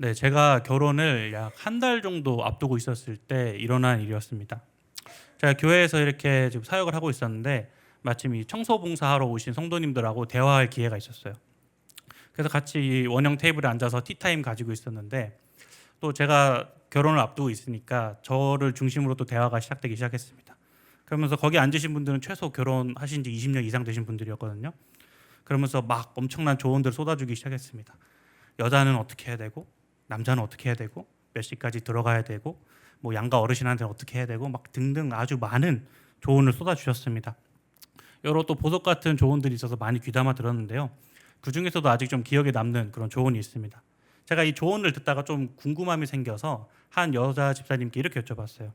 네, 제가 결혼을 약 한 달 정도 앞두고 있었을 때 일어난 일이었습니다. 제가 교회에서 이렇게 지금 사역을 하고 있었는데 마침 이 청소 봉사하러 오신 성도님들하고 대화할 기회가 있었어요. 그래서 같이 이 원형 테이블에 앉아서 티타임 가지고 있었는데 또 제가 결혼을 앞두고 있으니까 저를 중심으로 또 대화가 시작되기 시작했습니다. 그러면서 거기 앉으신 분들은 최소 결혼하신 지 20년 이상 되신 분들이었거든요. 그러면서 막 엄청난 조언들을 쏟아주기 시작했습니다. 여자는 어떻게 해야 되고 남자는 어떻게 해야 되고 몇 시까지 들어가야 되고 뭐 양가 어르신한테는 어떻게 해야 되고 막 등등 아주 많은 조언을 쏟아주셨습니다. 여러 또 보석 같은 조언들이 있어서 많이 귀담아 들었는데요. 그 중에서도 아직 좀 기억에 남는 그런 조언이 있습니다. 제가 이 조언을 듣다가 좀 궁금함이 생겨서 한 여자 집사님께 이렇게 여쭤봤어요.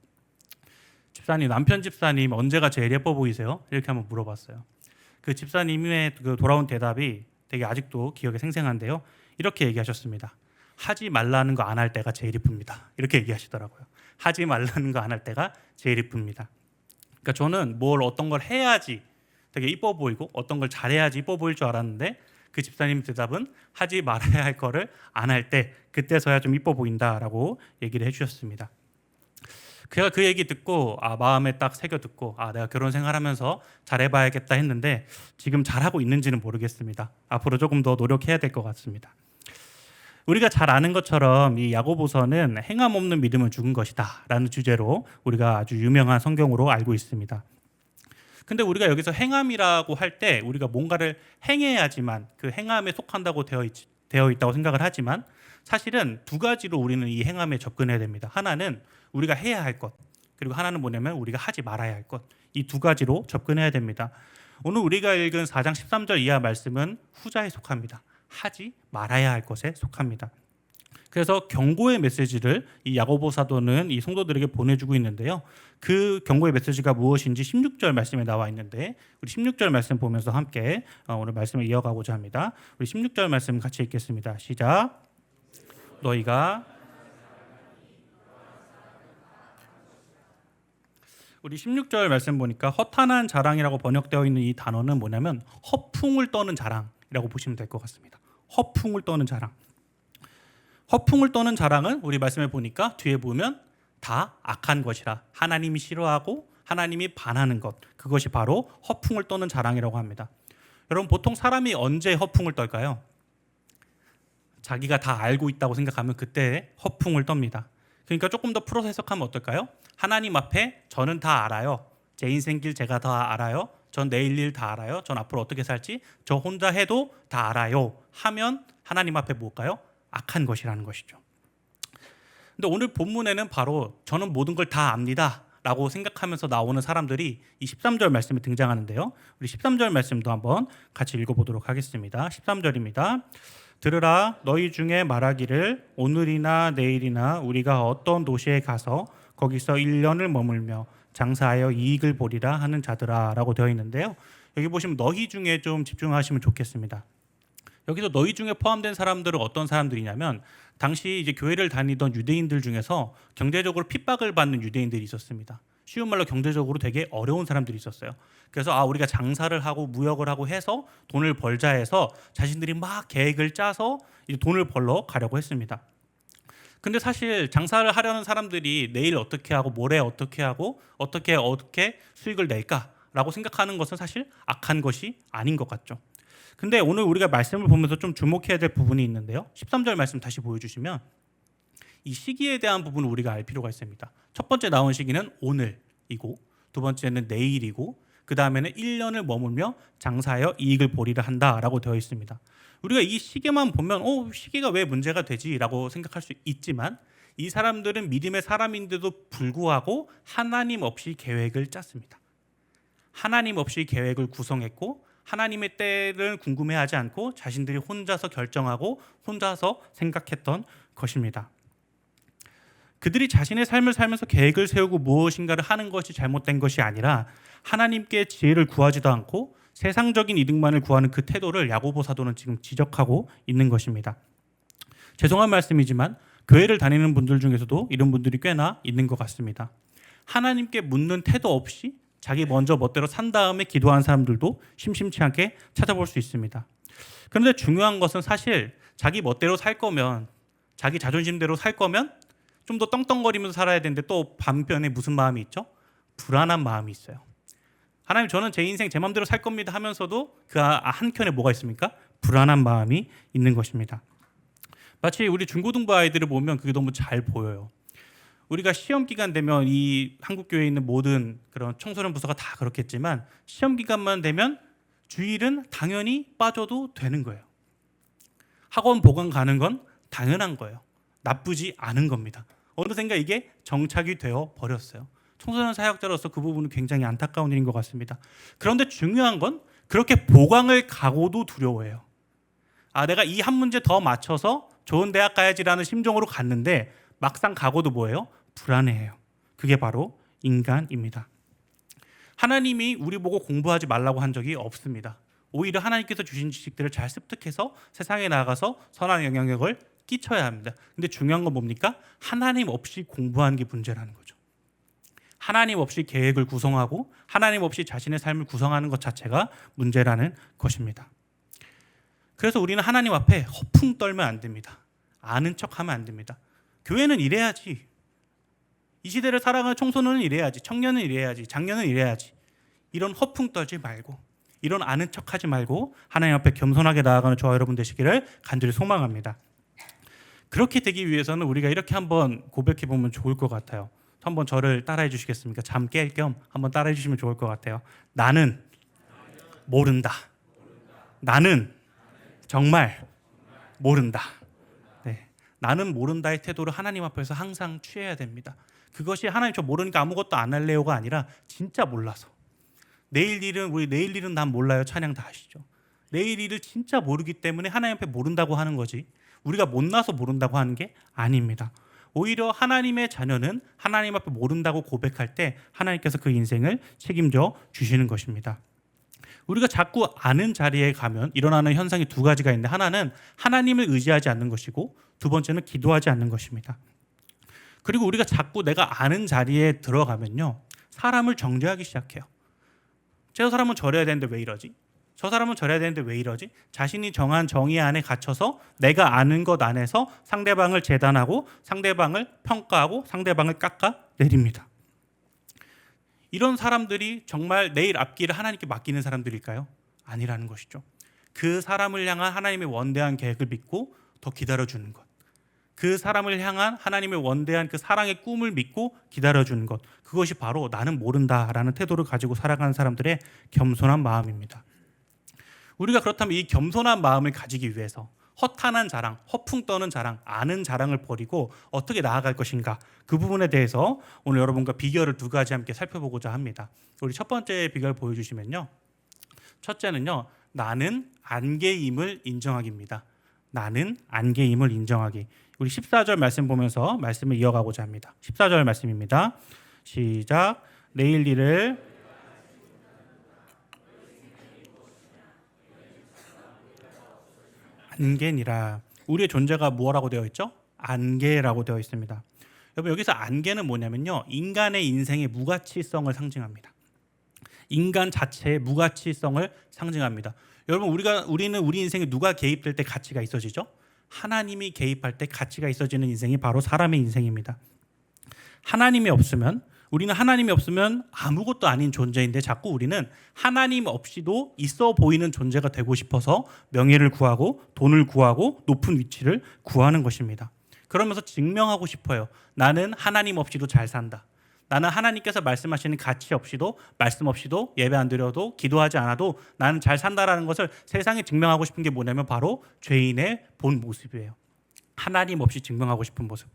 집사님 남편 집사님 언제가 제일 예뻐 보이세요? 이렇게 한번 물어봤어요. 그 집사님의 그 돌아온 대답이 되게 아직도 기억에 생생한데요. 이렇게 얘기하셨습니다. 하지 말라는 거 안 할 때가 제일 이쁩니다. 이렇게 얘기하시더라고요. 하지 말라는 거 안 할 때가 제일 이쁩니다. 그러니까 저는 뭘 어떤 걸 해야지 되게 이뻐 보이고 어떤 걸 잘해야지 이뻐 보일 줄 알았는데 그 집사님 대답은 하지 말아야 할 거를 안 할 때 그때서야 좀 이뻐 보인다라고 얘기를 해주셨습니다. 제가 그 얘기 듣고 아 마음에 딱 새겨 듣고 아 내가 결혼 생활하면서 잘해봐야겠다 했는데 지금 잘하고 있는지는 모르겠습니다. 앞으로 조금 더 노력해야 될 것 같습니다. 우리가 잘 아는 것처럼 이 야고보서는 행함 없는 믿음은 죽은 것이다라는 주제로 우리가 아주 유명한 성경으로 알고 있습니다. 근데 우리가 여기서 행함이라고 할 때 우리가 뭔가를 행해야지만 그 행함에 속한다고 되어, 있, 되어 있다고 생각을 하지만 사실은 두 가지로 우리는 이 행함에 접근해야 됩니다. 하나는 우리가 해야 할 것, 그리고 하나는 뭐냐면 우리가 하지 말아야 할 것. 이 두 가지로 접근해야 됩니다. 오늘 우리가 읽은 4장 13절 이하 말씀은 후자에 속합니다. 하지 말아야 할 것에 속합니다. 그래서 경고의 메시지를 이 야고보 사도는 이 성도들에게 보내주고 있는데요. 그 경고의 메시지가 무엇인지 16절 말씀에 나와 있는데 우리 16절 말씀 보면서 함께 어, 오늘 말씀을 이어가고자 합니다. 우리 16절 말씀 같이 읽겠습니다. 시작. 너희가 우리 16절 말씀 보니까 허탄한 자랑이라고 번역되어 있는 이 단어는 뭐냐면 허풍을 떠는 자랑 이라고 보시면 될 것 같습니다. 허풍을 떠는 자랑. 허풍을 떠는 자랑은 우리 말씀에 보니까 뒤에 보면 다 악한 것이라 하나님이 싫어하고 하나님이 반하는 것 그것이 바로 허풍을 떠는 자랑이라고 합니다. 여러분 보통 사람이 언제 허풍을 떨까요? 자기가 다 알고 있다고 생각하면 그때 허풍을 떱니다. 그러니까 조금 더 풀어서 해석하면 어떨까요? 하나님 앞에 저는 다 알아요. 제 인생 길 제가 다 알아요. 전 내일 일 다 알아요. 전 앞으로 어떻게 살지 저 혼자 해도 다 알아요. 하면 하나님 앞에 뭘까요? 악한 것이라는 것이죠. 근데 오늘 본문에는 바로 저는 모든 걸 다 압니다. 라고 생각하면서 나오는 사람들이 이 13절 말씀에 등장하는데요. 우리 13절 말씀도 한번 같이 읽어보도록 하겠습니다. 13절입니다. 들으라 너희 중에 말하기를 오늘이나 내일이나 우리가 어떤 도시에 가서 거기서 1년을 머물며 장사하여 이익을 보리라 하는 자들아라고 되어 있는데요. 여기 보시면 너희 중에 좀 집중하시면 좋겠습니다. 여기서 너희 중에 포함된 사람들은 어떤 사람들이냐면 당시 이제 교회를 다니던 유대인들 중에서 경제적으로 핍박을 받는 유대인들이 있었습니다. 쉬운 말로 경제적으로 되게 어려운 사람들이 있었어요. 그래서 아 우리가 장사를 하고 무역을 하고 해서 돈을 벌자 해서 자신들이 막 계획을 짜서 돈을 벌러 가려고 했습니다. 근데 사실 장사를 하려는 사람들이 내일 어떻게 하고 모레 어떻게 하고 어떻게 어떻게 수익을 낼까라고 생각하는 것은 사실 악한 것이 아닌 것 같죠. 근데 오늘 우리가 말씀을 보면서 좀 주목해야 될 부분이 있는데요. 13절 말씀 다시 보여주시면 이 시기에 대한 부분을 우리가 알 필요가 있습니다. 첫 번째 나온 시기는 오늘이고 두 번째는 내일이고 그 다음에는 1년을 머물며 장사하여 이익을 보리를 한다라고 되어 있습니다. 우리가 이 시계만 보면 어 시계가 왜 문제가 되지라고 생각할 수 있지만 이 사람들은 믿음의 사람인데도 불구하고 하나님 없이 계획을 짰습니다. 하나님 없이 계획을 구성했고 하나님의 때를 궁금해하지 않고 자신들이 혼자서 결정하고 혼자서 생각했던 것입니다. 그들이 자신의 삶을 살면서 계획을 세우고 무엇인가를 하는 것이 잘못된 것이 아니라 하나님께 지혜를 구하지도 않고 세상적인 이득만을 구하는 그 태도를 야고보 사도는 지금 지적하고 있는 것입니다. 죄송한 말씀이지만 교회를 다니는 분들 중에서도 이런 분들이 꽤나 있는 것 같습니다. 하나님께 묻는 태도 없이 자기 먼저 멋대로 산 다음에 기도하는 사람들도 심심치 않게 찾아볼 수 있습니다. 그런데 중요한 것은 사실 자기 멋대로 살 거면 자기 자존심대로 살 거면 좀 더 떵떵거리면서 살아야 되는데 또 반면에 무슨 마음이 있죠? 불안한 마음이 있어요. 하나님 저는 제 인생 제 마음대로 살 겁니다 하면서도 그 한켠에 뭐가 있습니까? 불안한 마음이 있는 것입니다. 마치 우리 중고등부 아이들을 보면 그게 너무 잘 보여요. 우리가 시험 기간 되면 이 한국 교회에 있는 모든 그런 청소년 부서가 다 그렇겠지만 시험 기간만 되면 주일은 당연히 빠져도 되는 거예요. 학원 보강 가는 건 당연한 거예요. 나쁘지 않은 겁니다. 어느샌가 이게 정착이 되어 버렸어요. 청소년 사역자로서 그 부분은 굉장히 안타까운 일인 것 같습니다. 그런데 중요한 건 그렇게 보강을 가고도 두려워해요. 아, 내가 이 한 문제 더 맞춰서 좋은 대학 가야지라는 심정으로 갔는데 막상 가고도 뭐예요? 불안해해요. 그게 바로 인간입니다. 하나님이 우리 보고 공부하지 말라고 한 적이 없습니다. 오히려 하나님께서 주신 지식들을 잘 습득해서 세상에 나가서 선한 영향력을 끼쳐야 합니다. 근데 중요한 건 뭡니까? 하나님 없이 공부하는 게 문제라는 거죠. 하나님 없이 계획을 구성하고 하나님 없이 자신의 삶을 구성하는 것 자체가 문제라는 것입니다. 그래서 우리는 하나님 앞에 허풍 떨면 안 됩니다. 아는 척 하면 안 됩니다. 교회는 이래야지. 이 시대를 살아가는 청소년은 이래야지. 청년은 이래야지. 장년은 이래야지. 이런 허풍 떨지 말고 이런 아는 척 하지 말고 하나님 앞에 겸손하게 나아가는 저와 여러분 되시기를 간절히 소망합니다. 그렇게 되기 위해서는 우리가 이렇게 한번 고백해 보면 좋을 것 같아요. 한번 저를 따라해 주시겠습니까? 잠 깰 겸 한번 따라해 주시면 좋을 것 같아요. 나는 모른다. 나는 정말 모른다. 네. 나는 모른다의 태도를 하나님 앞에서 항상 취해야 됩니다. 그것이 하나님 저 모르니까 아무것도 안 할래요가 아니라 진짜 몰라서. 내일 일은 우리 내일 일은 난 몰라요. 찬양 다 아시죠? 내일 일을 진짜 모르기 때문에 하나님 앞에 모른다고 하는 거지. 우리가 못나서 모른다고 하는 게 아닙니다. 오히려 하나님의 자녀는 하나님 앞에 모른다고 고백할 때 하나님께서 그 인생을 책임져 주시는 것입니다. 우리가 자꾸 아는 자리에 가면 일어나는 현상이 두 가지가 있는데 하나는 하나님을 의지하지 않는 것이고 두 번째는 기도하지 않는 것입니다. 그리고 우리가 자꾸 내가 아는 자리에 들어가면요. 사람을 정죄하기 시작해요. 저 사람은 저래야 되는데 왜 이러지? 저 사람은 저래야 되는데 왜 이러지? 자신이 정한 정의 안에 갇혀서 내가 아는 것 안에서 상대방을 재단하고 상대방을 평가하고 상대방을 깎아 내립니다. 이런 사람들이 정말 내일 앞길을 하나님께 맡기는 사람들일까요? 아니라는 것이죠. 그 사람을 향한 하나님의 원대한 계획을 믿고 더 기다려주는 것. 그 사람을 향한 하나님의 원대한 그 사랑의 꿈을 믿고 기다려주는 것. 그것이 바로 나는 모른다라는 태도를 가지고 살아가는 사람들의 겸손한 마음입니다. 우리가 그렇다면 이 겸손한 마음을 가지기 위해서 허탄한 자랑, 허풍 떠는 자랑, 아는 자랑을 버리고 어떻게 나아갈 것인가 그 부분에 대해서 오늘 여러분과 비결을 두 가지 함께 살펴보고자 합니다. 우리 첫 번째 비결 보여주시면요. 첫째는요, 나는 안개임을 인정하기입니다. 나는 안개임을 인정하기. 우리 14절 말씀 보면서 말씀을 이어가고자 합니다. 14절 말씀입니다. 시작. 내일 일을 안개니라. 우리의 존재가 무엇라고 되어 있죠? 안개라고 되어 있습니다. 여러분 여기서 안개는 뭐냐면요. 인간의 인생의 무가치성을 상징합니다. 인간 자체의 무가치성을 상징합니다. 여러분 우리가 우리는 우리 인생에 누가 개입될 때 가치가 있어지죠? 하나님이 개입할 때 가치가 있어지는 인생이 바로 사람의 인생입니다. 하나님이 없으면 우리는 하나님이 없으면 아무것도 아닌 존재인데 자꾸 우리는 하나님 없이도 있어 보이는 존재가 되고 싶어서 명예를 구하고 돈을 구하고 높은 위치를 구하는 것입니다. 그러면서 증명하고 싶어요. 나는 하나님 없이도 잘 산다. 나는 하나님께서 말씀하시는 가치 없이도 말씀 없이도 예배 안 드려도 기도하지 않아도 나는 잘 산다라는 것을 세상에 증명하고 싶은 게 뭐냐면 바로 죄인의 본 모습이에요. 하나님 없이 증명하고 싶은 모습.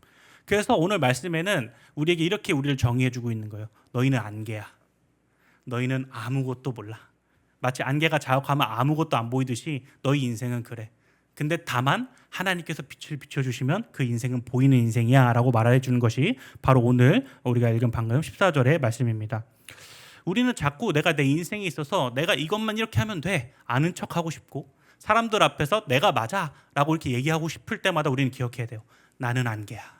그래서 오늘 말씀에는 우리에게 이렇게 우리를 정의해 주고 있는 거예요. 너희는 안개야. 너희는 아무것도 몰라. 마치 안개가 자욱하면 아무것도 안 보이듯이 너희 인생은 그래. 근데 다만 하나님께서 빛을 비춰 주시면 그 인생은 보이는 인생이야 라고 말해 주는 것이 바로 오늘 우리가 읽은 방금 14절의 말씀입니다. 우리는 자꾸 내가 내 인생에 있어서 내가 이것만 이렇게 하면 돼. 아는 척 하고 싶고 사람들 앞에서 내가 맞아 라고 이렇게 얘기하고 싶을 때마다 우리는 기억해야 돼요. 나는 안개야.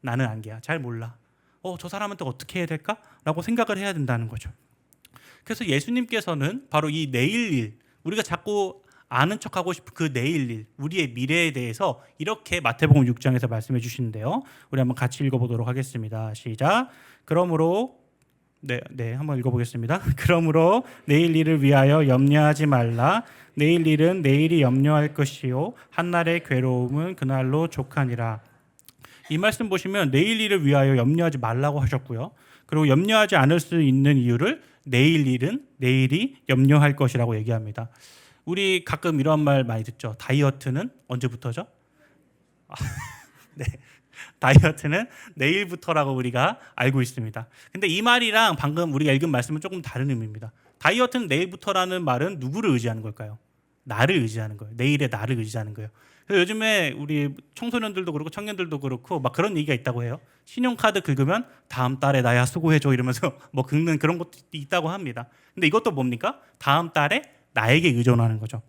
나는 안개야. 잘 몰라. 어, 저 사람한테 어떻게 해야 될까? 라고 생각을 해야 된다는 거죠. 그래서 예수님께서는 바로 이 내일 일, 우리가 자꾸 아는 척하고 싶은 그 내일 일, 우리의 미래에 대해서 이렇게 마태복음 6장에서 말씀해 주시는데요. 우리 한번 같이 읽어보도록 하겠습니다. 시작. 그러므로 네, 네, 한번 읽어보겠습니다. 그러므로 내일 일을 위하여 염려하지 말라. 내일 일은 내일이 염려할 것이요 한날의 괴로움은 그날로 족하니라. 이 말씀 보시면 내일 일을 위하여 염려하지 말라고 하셨고요. 그리고 염려하지 않을 수 있는 이유를 내일 일은 내일이 염려할 것이라고 얘기합니다. 우리 가끔 이런 말 많이 듣죠. 다이어트는 언제부터죠? 아, 네. 다이어트는 내일부터라고 우리가 알고 있습니다. 근데 이 말이랑 방금 우리가 읽은 말씀은 조금 다른 의미입니다. 다이어트는 내일부터라는 말은 누구를 의지하는 걸까요? 나를 의지하는 거예요. 내일의 나를 의지하는 거예요. 요즘에 우리 청소년들도 그렇고 청년들도 그렇고 막 그런 얘기가 있다고 해요. 신용카드 긁으면 다음 달에 나야 수고해줘 이러면서 뭐 긁는 그런 것도 있다고 합니다. 근데 이것도 뭡니까? 다음 달에 나에게 의존하는 거죠.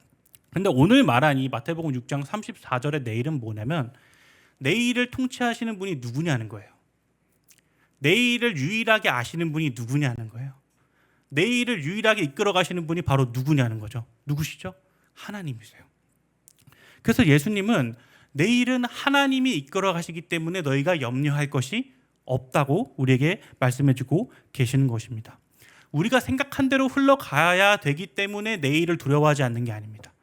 근데 오늘 말한 이 마태복음 6장 34절의 내일은 뭐냐면 내일을 통치하시는 분이 누구냐는 거예요. 내일을 유일하게 아시는 분이 누구냐는 거예요. 내일을 유일하게 이끌어 가시는 분이 바로 누구냐는 거죠. 누구시죠? 하나님이세요. 그래서 예수님은 내일은 하나님이 이끌어 가시기 때문에 너희가 염려할 것이 없다고 우리에게 말씀해 주고 계시는 것입니다. 우리가 생각한 대로 흘러가야 되기 때문에 내일을 두려워하지 않는 게 아닙니다.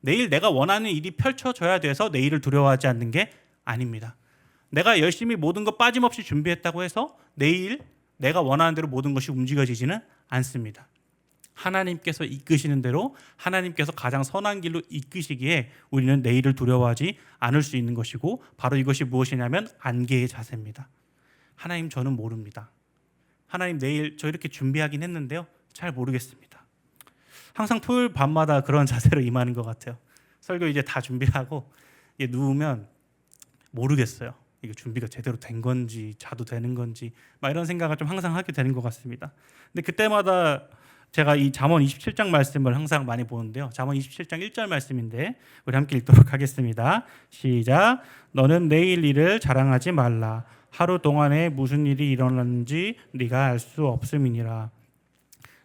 내일 내가 원하는 일이 펼쳐져야 돼서 내일을 두려워하지 않는 게 아닙니다. 내가 열심히 모든 것 빠짐없이 준비했다고 해서 내일 내가 원하는 대로 모든 것이 움직여지지는 않습니다. 하나님께서 이끄시는 대로 하나님께서 가장 선한 길로 이끄시기에 우리는 내일을 두려워하지 않을 수 있는 것이고 바로 이것이 무엇이냐면 안개의 자세입니다. 하나님 저는 모릅니다. 하나님 내일 저 이렇게 준비하긴 했는데요. 잘 모르겠습니다. 항상 토요일 밤마다 그런 자세로 임하는 것 같아요. 설교 이제 다 준비하고 이제 누우면 모르겠어요. 이게 준비가 제대로 된 건지 자도 되는 건지 막 이런 생각을 좀 항상 하게 되는 것 같습니다. 근데 그때마다 제가 이 잠언 27장 말씀을 항상 많이 보는데요. 잠언 27장 1절 말씀인데 우리 함께 읽도록 하겠습니다. 시작. 너는 내일 일을 자랑하지 말라. 하루 동안에 무슨 일이 일어났는지 네가 알 수 없음이니라.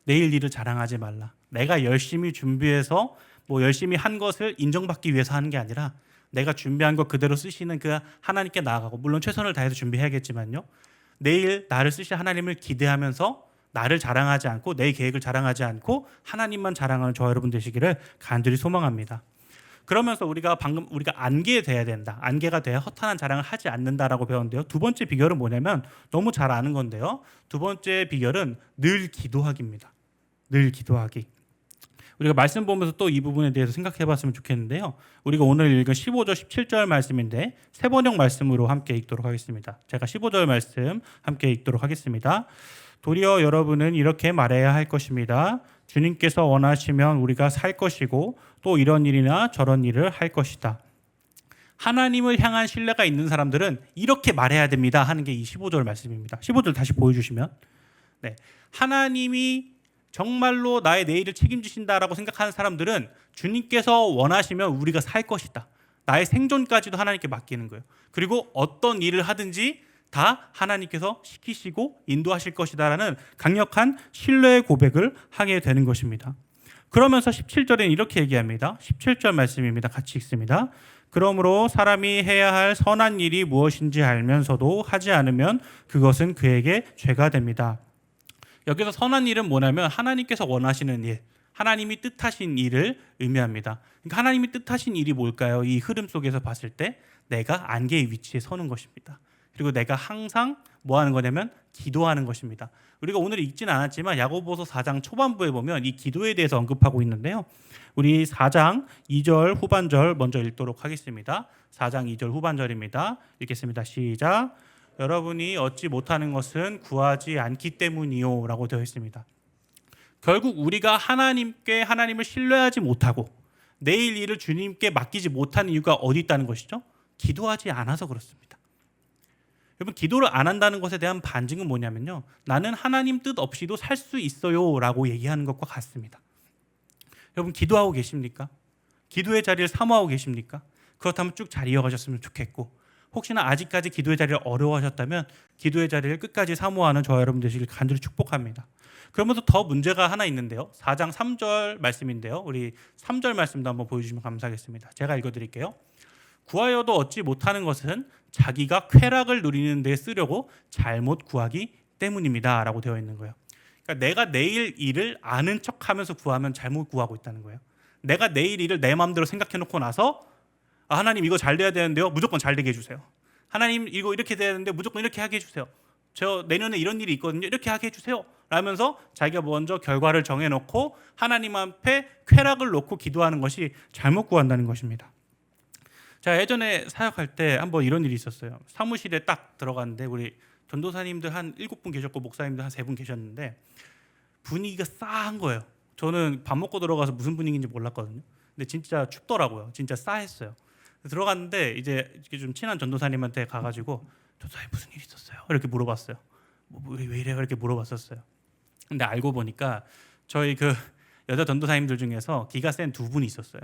내일 일을 자랑하지 말라. 내가 열심히 준비해서 뭐 열심히 한 것을 인정받기 위해서 하는 게 아니라 내가 준비한 것 그대로 쓰시는 그 하나님께 나아가고 물론 최선을 다해서 준비해야겠지만요. 내일 나를 쓰실 하나님을 기대하면서 나를 자랑하지 않고 내 계획을 자랑하지 않고 하나님만 자랑하는 저 여러분 되시기를 간절히 소망합니다. 그러면서 우리가 방금 우리가 안개 돼야 된다. 안개가 돼야 허탄한 자랑을 하지 않는다라고 배웠는데요. 두 번째 비결은 뭐냐면 너무 잘 아는 건데요. 두 번째 비결은 늘 기도하기입니다. 늘 기도하기. 우리가 말씀 보면서 또 이 부분에 대해서 생각해 봤으면 좋겠는데요. 우리가 오늘 읽은 15절 17절 말씀인데 세 번역 말씀으로 함께 읽도록 하겠습니다. 제가 15절 말씀 함께 읽도록 하겠습니다. 도리어 여러분은 이렇게 말해야 할 것입니다. 주님께서 원하시면 우리가 살 것이고 또 이런 일이나 저런 일을 할 것이다. 하나님을 향한 신뢰가 있는 사람들은 이렇게 말해야 됩니다 하는 게 이 15절 말씀입니다. 15절 다시 보여주시면 네. 하나님이 정말로 나의 내일을 책임지신다라고 생각하는 사람들은 주님께서 원하시면 우리가 살 것이다. 나의 생존까지도 하나님께 맡기는 거예요. 그리고 어떤 일을 하든지 다 하나님께서 시키시고 인도하실 것이다라는 강력한 신뢰의 고백을 하게 되는 것입니다. 그러면서 17절에는 이렇게 얘기합니다. 17절 말씀입니다. 같이 읽습니다. 그러므로 사람이 해야 할 선한 일이 무엇인지 알면서도 하지 않으면 그것은 그에게 죄가 됩니다. 여기서 선한 일은 뭐냐면 하나님께서 원하시는 일, 하나님이 뜻하신 일을 의미합니다. 그러니까 하나님이 뜻하신 일이 뭘까요? 이 흐름 속에서 봤을 때 내가 안개의 위치에 서는 것입니다. 그리고 내가 항상 뭐 하는 거냐면 기도하는 것입니다. 우리가 오늘 읽지는 않았지만 야고보서 4장 초반부에 보면 이 기도에 대해서 언급하고 있는데요. 우리 4장 2절 후반절 먼저 읽도록 하겠습니다. 4장 2절 후반절입니다. 읽겠습니다. 시작. 여러분이 얻지 못하는 것은 구하지 않기 때문이요라고 되어 있습니다. 결국 우리가 하나님께 하나님을 신뢰하지 못하고 내일 일을 주님께 맡기지 못하는 이유가 어디 있다는 것이죠? 기도하지 않아서 그렇습니다. 여러분 기도를 안 한다는 것에 대한 반증은 뭐냐면요. 나는 하나님 뜻 없이도 살 수 있어요라고 얘기하는 것과 같습니다. 여러분 기도하고 계십니까? 기도의 자리를 사모하고 계십니까? 그렇다면 쭉 잘 이어가셨으면 좋겠고 혹시나 아직까지 기도의 자리를 어려워하셨다면 기도의 자리를 끝까지 사모하는 저와 여러분 되시길 간절히 축복합니다. 그러면서 더 문제가 하나 있는데요. 4장 3절 말씀인데요. 우리 3절 말씀도 한번 보여주시면 감사하겠습니다. 제가 읽어드릴게요. 구하여도 얻지 못하는 것은 자기가 쾌락을 누리는 데 쓰려고 잘못 구하기 때문입니다 라고 되어 있는 거예요. 그러니까 내가 내일 일을 아는 척 하면서 구하면 잘못 구하고 있다는 거예요. 내가 내일 일을 내 마음대로 생각해 놓고 나서 아, 하나님 이거 잘 돼야 되는데요. 무조건 잘 되게 해주세요. 하나님 이거 이렇게 돼야 되는데 무조건 이렇게 하게 해주세요. 저 내년에 이런 일이 있거든요. 이렇게 하게 해주세요. 라면서 자기가 먼저 결과를 정해놓고 하나님 앞에 쾌락을 놓고 기도하는 것이 잘못 구한다는 것입니다. 자 예전에 사역할 때 한번 이런 일이 있었어요. 사무실에 딱 들어갔는데 우리 전도사님들 한 일곱 분 계셨고 목사님들 한 세 분 계셨는데 분위기가 싸한 거예요. 저는 밥 먹고 들어가서 무슨 분위기인지 몰랐거든요. 근데 진짜 춥더라고요. 진짜 싸했어요. 들어갔는데 이제 이렇게 좀 친한 전도사님한테 가가지고 전도사님 무슨 일 있었어요? 이렇게 물어봤어요. 뭐, 왜, 왜 이래? 이렇게 물어봤었어요. 근데 알고 보니까 저희 그 여자 전도사님들 중에서 기가 센 두 분이 있었어요.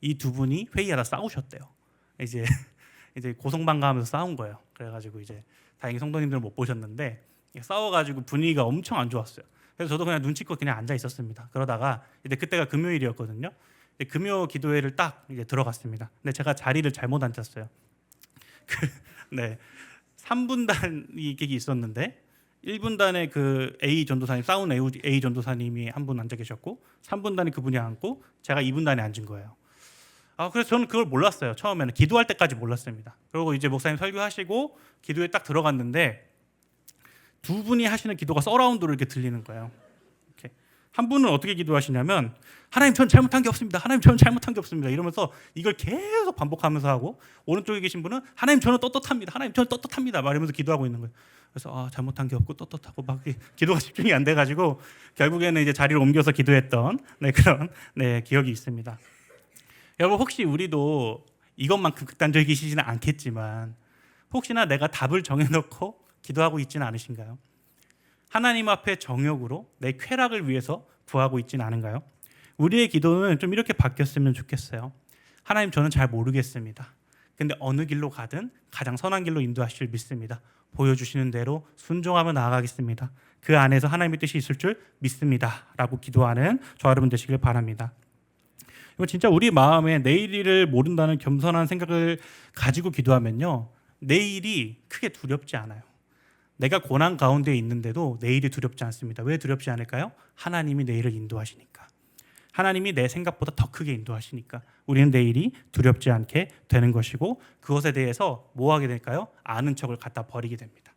이 두 분이 회의하다 싸우셨대요. 이제 이제 고성방가하면서 싸운 거예요. 그래가지고 이제 다행히 성도님들은 못 보셨는데 싸워가지고 분위기가 엄청 안 좋았어요. 그래서 저도 그냥 눈치껏 그냥 앉아 있었습니다. 그러다가 이제 그때가 금요일이었거든요. 금요 기도회를 딱 이제 들어갔습니다. 근데 제가 자리를 잘못 앉았어요. 그, 네, 3분단 이게 있었는데 1분단에 그 A 전도사님 싸운 A, A 전도사님이 한 분 앉아 계셨고 3분단에 그분이 앉고 제가 2분단에 앉은 거예요. 아 그래서 저는 그걸 몰랐어요. 처음에는 기도할 때까지 몰랐습니다. 그리고 이제 목사님 설교하시고 기도에 딱 들어갔는데 두 분이 하시는 기도가 서라운드로 이렇게 들리는 거예요. 이렇게 한 분은 어떻게 기도하시냐면 하나님 전 잘못한 게 없습니다. 하나님 저는 잘못한 게 없습니다. 이러면서 이걸 계속 반복하면서 하고 오른쪽에 계신 분은 하나님 저는 떳떳합니다. 하나님 저는 떳떳합니다. 말하면서 기도하고 있는 거예요. 그래서 아, 잘못한 게 없고 떳떳하고 막 기도가 집중이 안 돼가지고 결국에는 이제 자리를 옮겨서 기도했던 네, 그런 네, 기억이 있습니다. 여러분 혹시 우리도 이것만큼 극단적이시지는 않겠지만 혹시나 내가 답을 정해놓고 기도하고 있지는 않으신가요? 하나님 앞에 정욕으로 내 쾌락을 위해서 구하고 있지는 않은가요? 우리의 기도는 좀 이렇게 바뀌었으면 좋겠어요. 하나님 저는 잘 모르겠습니다. 근데 어느 길로 가든 가장 선한 길로 인도하실 줄 믿습니다. 보여주시는 대로 순종하며 나아가겠습니다. 그 안에서 하나님의 뜻이 있을 줄 믿습니다. 라고 기도하는 저 여러분 되시길 바랍니다. 이거 진짜 우리 마음에 내일을 모른다는 겸손한 생각을 가지고 기도하면요. 내일이 크게 두렵지 않아요. 내가 고난 가운데 있는데도 내일이 두렵지 않습니다. 왜 두렵지 않을까요? 하나님이 내일을 인도하시니까. 하나님이 내 생각보다 더 크게 인도하시니까 우리는 내일이 두렵지 않게 되는 것이고 그것에 대해서 뭐 하게 될까요? 아는 척을 갖다 버리게 됩니다.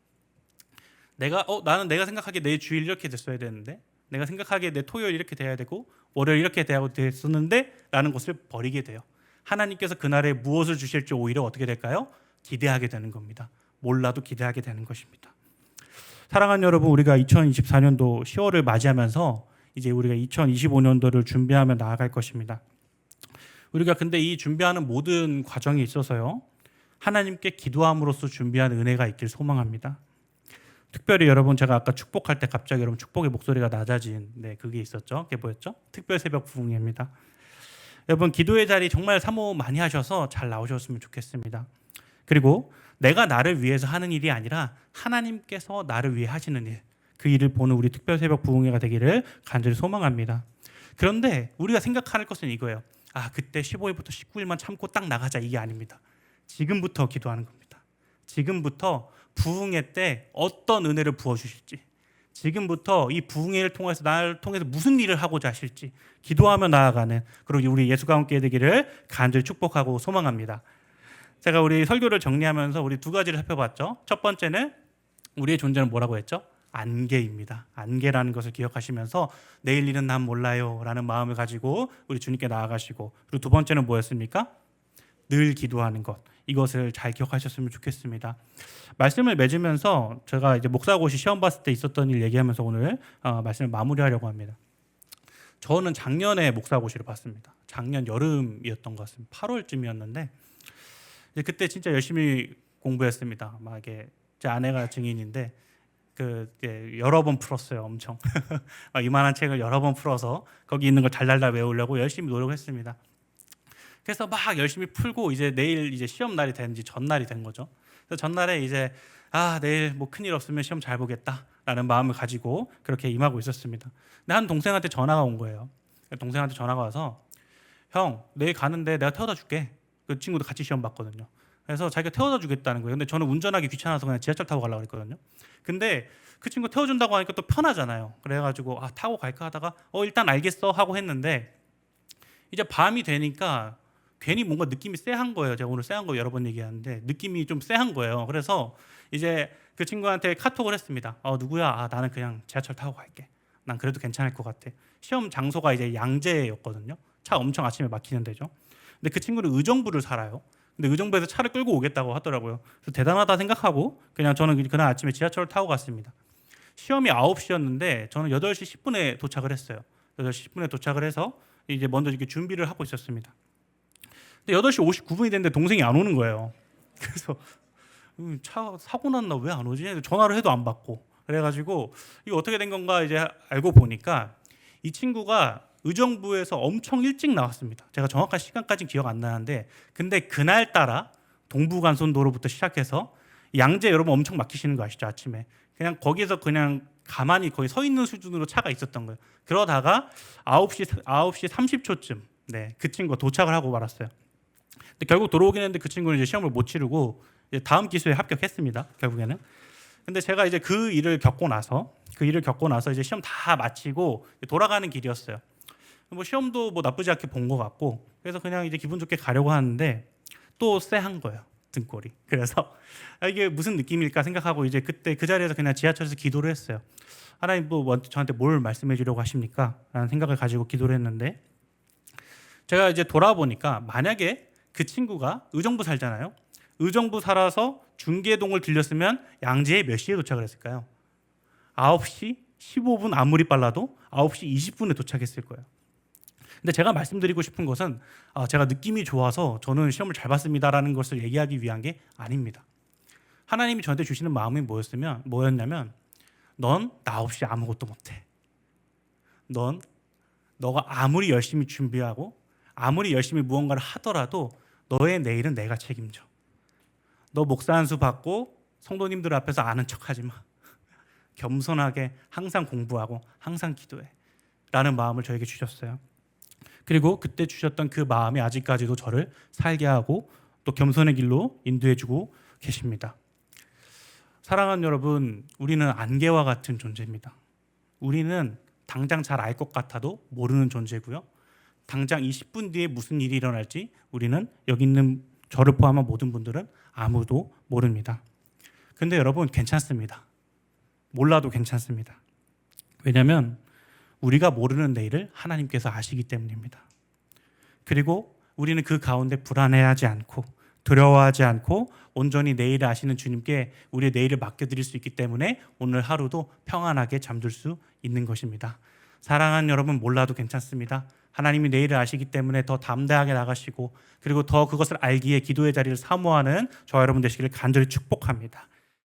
내가 어 나는 내가 생각하기에 내 주일 이렇게 됐어야 되는데 내가 생각하기에 내 토요일 이렇게 돼야 되고 월요일 이렇게 돼야 됐었는데 라는 것을 버리게 돼요. 하나님께서 그날에 무엇을 주실지 오히려 어떻게 될까요? 기대하게 되는 겁니다. 몰라도 기대하게 되는 것입니다. 사랑하는 여러분, 우리가 2024년도 10월을 맞이하면서 이제 우리가 2025년도를 준비하며 나아갈 것입니다. 우리가 근데 이 준비하는 모든 과정에 있어서요. 하나님께 기도함으로써 준비한 은혜가 있길 소망합니다. 특별히 여러분 제가 아까 축복할 때 갑자기 여러분 축복의 목소리가 낮아진 네 그게 있었죠. 그게 뭐였죠? 특별 새벽 부흥입니다. 여러분 기도의 자리 정말 사모 많이 하셔서 잘 나오셨으면 좋겠습니다. 그리고 내가 나를 위해서 하는 일이 아니라 하나님께서 나를 위해 하시는 일, 그 일을 보는 우리 특별 새벽 부흥회가 되기를 간절히 소망합니다. 그런데 우리가 생각할 것은 이거예요. 아 그때 15일부터 19일만 참고 딱 나가자 이게 아닙니다. 지금부터 기도하는 겁니다. 지금부터 부흥회 때 어떤 은혜를 부어 주실지 지금부터 이 부흥회를 통해서 나를 통해서 무슨 일을 하고자 하실지 기도하며 나아가는 그리고 우리 예수가 함께 되기를 간절히 축복하고 소망합니다. 제가 우리 설교를 정리하면서 우리 두 가지를 살펴봤죠. 첫 번째는 우리의 존재는 뭐라고 했죠? 안개입니다. 안개라는 것을 기억하시면서 내일 일은 난 몰라요라는 마음을 가지고 우리 주님께 나아가시고 그리고 두 번째는 뭐였습니까? 늘 기도하는 것. 이것을 잘 기억하셨으면 좋겠습니다. 말씀을 맺으면서 제가 이제 목사고시 시험 봤을 때 있었던 일 얘기하면서 오늘 어, 말씀을 마무리하려고 합니다. 저는 작년에 목사고시를 봤습니다. 작년 여름이었던 것 같습니다. 8월쯤이었는데 이제 그때 진짜 열심히 공부했습니다. 막 이게 제 아내가 증인인데 그 여러 번 풀었어요. 엄청 막 이만한 책을 여러 번 풀어서 거기 있는 걸 달달달 외우려고 열심히 노력했습니다. 그래서 막 열심히 풀고 이제 내일 이제 시험 날이 되는지 전날이 된 거죠. 그래서 전날에 이제 아 내일 뭐 큰일 없으면 시험 잘 보겠다라는 마음을 가지고 그렇게 임하고 있었습니다. 근데 한 동생한테 전화가 온 거예요. 동생한테 전화가 와서 형 내일 가는데 내가 태워다 줄게. 그 친구도 같이 시험 봤거든요. 그래서 자기가 태워다 주겠다는 거예요. 근데 저는 운전하기 귀찮아서 그냥 지하철 타고 가려고 했거든요. 근데 그 친구 태워준다고 하니까 또 편하잖아요. 그래가지고 아 타고 갈까 하다가 어 일단 알겠어 하고 했는데 이제 밤이 되니까 괜히 뭔가 느낌이 쎄한 거예요. 제가 오늘 쎄한 거 여러 번 얘기하는데 느낌이 좀 쎄한 거예요. 그래서 이제 그 친구한테 카톡을 했습니다. 어 누구야? 아 나는 그냥 지하철 타고 갈게. 난 그래도 괜찮을 것 같아. 시험 장소가 이제 양재였거든요. 차 엄청 아침에 막히는 데죠. 근데 그 친구는 의정부를 살아요. 근데 의정부에서 차를 끌고 오겠다고 하더라고요. 그래서 대단하다 생각하고 그냥 저는 그날 아침에 지하철을 타고 갔습니다. 시험이 9시였는데 저는 8시 10분에 도착을 했어요. 8시 10분에 도착을 해서 이제 먼저 이렇게 준비를 하고 있었습니다. 근데 8시 59분이 됐는데 동생이 안 오는 거예요. 그래서 음, 차 사고 났나 왜 안 오지? 전화를 해도 안 받고 그래가지고 이거 어떻게 된 건가 이제 알고 보니까 이 친구가 의정부에서 엄청 일찍 나왔습니다. 제가 정확한 시간까지 기억 안 나는데 근데 그날 따라 동부간선도로부터 시작해서 양재 여러분 엄청 막히시는 거 아시죠 아침에 그냥 거기에서 그냥 가만히 거의 서 있는 수준으로 차가 있었던 거예요. 그러다가 9시 9시 30초쯤 네, 그 친구가 도착을 하고 말았어요. 근데 결국 돌아오긴 했는데 그 친구는 이제 시험을 못 치르고 이제 다음 기수에 합격했습니다. 결국에는. 근데 제가 이제 그 일을 겪고 나서 그 일을 겪고 나서 이제 시험 다 마치고 돌아가는 길이었어요. 뭐 시험도 뭐 나쁘지 않게 본 것 같고 그래서 그냥 이제 기분 좋게 가려고 하는데 또 쎄한 거예요 등골이. 그래서 아, 이게 무슨 느낌일까 생각하고 이제 그때 그 자리에서 그냥 지하철에서 기도를 했어요. 하나님 뭐 저한테 뭘 말씀해 주려고 하십니까? 라는 생각을 가지고 기도를 했는데 제가 이제 돌아보니까 만약에 그 친구가 의정부 살잖아요. 의정부 살아서 중계동을 들렸으면 양재에 몇 시에 도착을 했을까요? 9시 15분 아무리 빨라도 9시 20분에 도착했을 거예요. 근데 제가 말씀드리고 싶은 것은 아, 제가 느낌이 좋아서 저는 시험을 잘 봤습니다라는 것을 얘기하기 위한 게 아닙니다. 하나님이 저한테 주시는 마음이 뭐였으면 뭐였냐면 넌 나 없이 아무것도 못해. 넌 너가 아무리 열심히 준비하고 아무리 열심히 무언가를 하더라도 너의 내일은 내가 책임져. 너 목사 한 수 받고 성도님들 앞에서 아는 척하지 마. 겸손하게 항상 공부하고 항상 기도해. 라는 마음을 저에게 주셨어요. 그리고 그때 주셨던 그 마음이 아직까지도 저를 살게 하고 또 겸손의 길로 인도해 주고 계십니다. 사랑하는 여러분, 우리는 안개와 같은 존재입니다. 우리는 당장 잘 알 것 같아도 모르는 존재고요. 당장 20분 뒤에 무슨 일이 일어날지 우리는 여기 있는 저를 포함한 모든 분들은 아무도 모릅니다. 근데 여러분 괜찮습니다. 몰라도 괜찮습니다. 왜냐하면 우리가 모르는 내일을 하나님께서 아시기 때문입니다. 그리고 우리는 그 가운데 불안해하지 않고 두려워하지 않고 온전히 내일을 아시는 주님께 우리의 내일을 맡겨드릴 수 있기 때문에 오늘 하루도 평안하게 잠들 수 있는 것입니다. 사랑하는 여러분 몰라도 괜찮습니다. 하나님이 내일을 아시기 때문에 더 담대하게 나가시고 그리고 더 그것을 알기에 기도의 자리를 사모하는 저 여러분 되시기를 간절히 축복합니다.